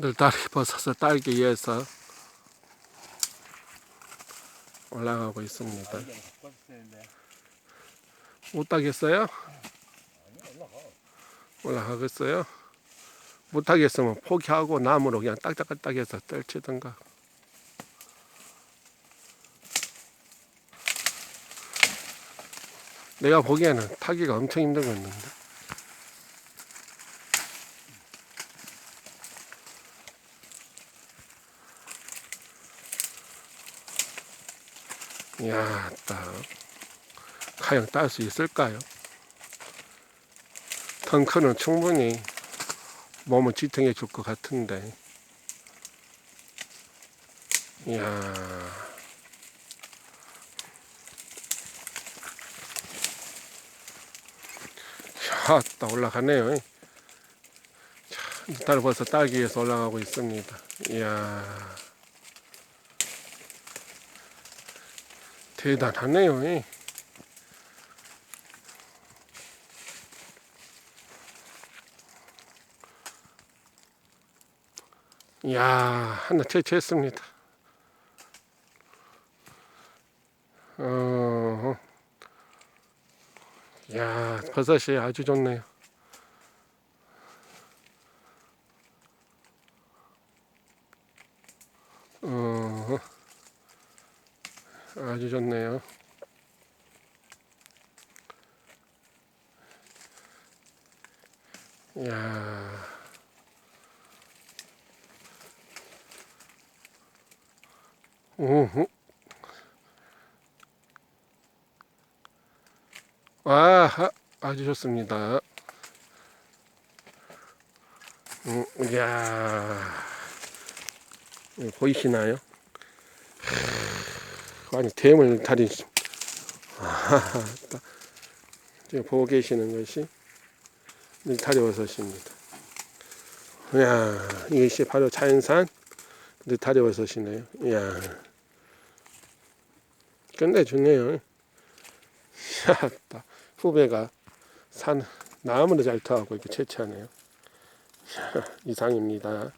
늘 다리 벗어서 딸기 위해서 올라가고 있습니다. 못 따겠어요? 올라가겠어요? 못하겠으면 포기하고 나무로 그냥 딱딱딱해서 떨치든가. 내가 보기에는 타기가 엄청 힘들겠는데. 야, 딱. 과연 딸수 있을까요? 덩크는 충분히 몸을 지탱해 줄 것 같은데. 이야. 야, 딱 올라가네요. 자, 딸 벌써 딸기 위에서 올라가고 있습니다. 이야. 대단하네요. 이야, 하나 채취했습니다. 어, 야, 버섯이 아주 좋네요. 아주 좋네요. 야, 우후. 아, 아주 좋습니다. 음, 이거 보이시나요? 아니 대물 다리 아하하, 딱 지금 보고 계시는 것이 느타리 버섯입니다. 이야, 이것이 바로 자연산 느타리 버섯이네요. 이야, 끝내주네요. 야, 후배가 산 나무를 잘 타고 이렇게 채취하네요. 이상입니다.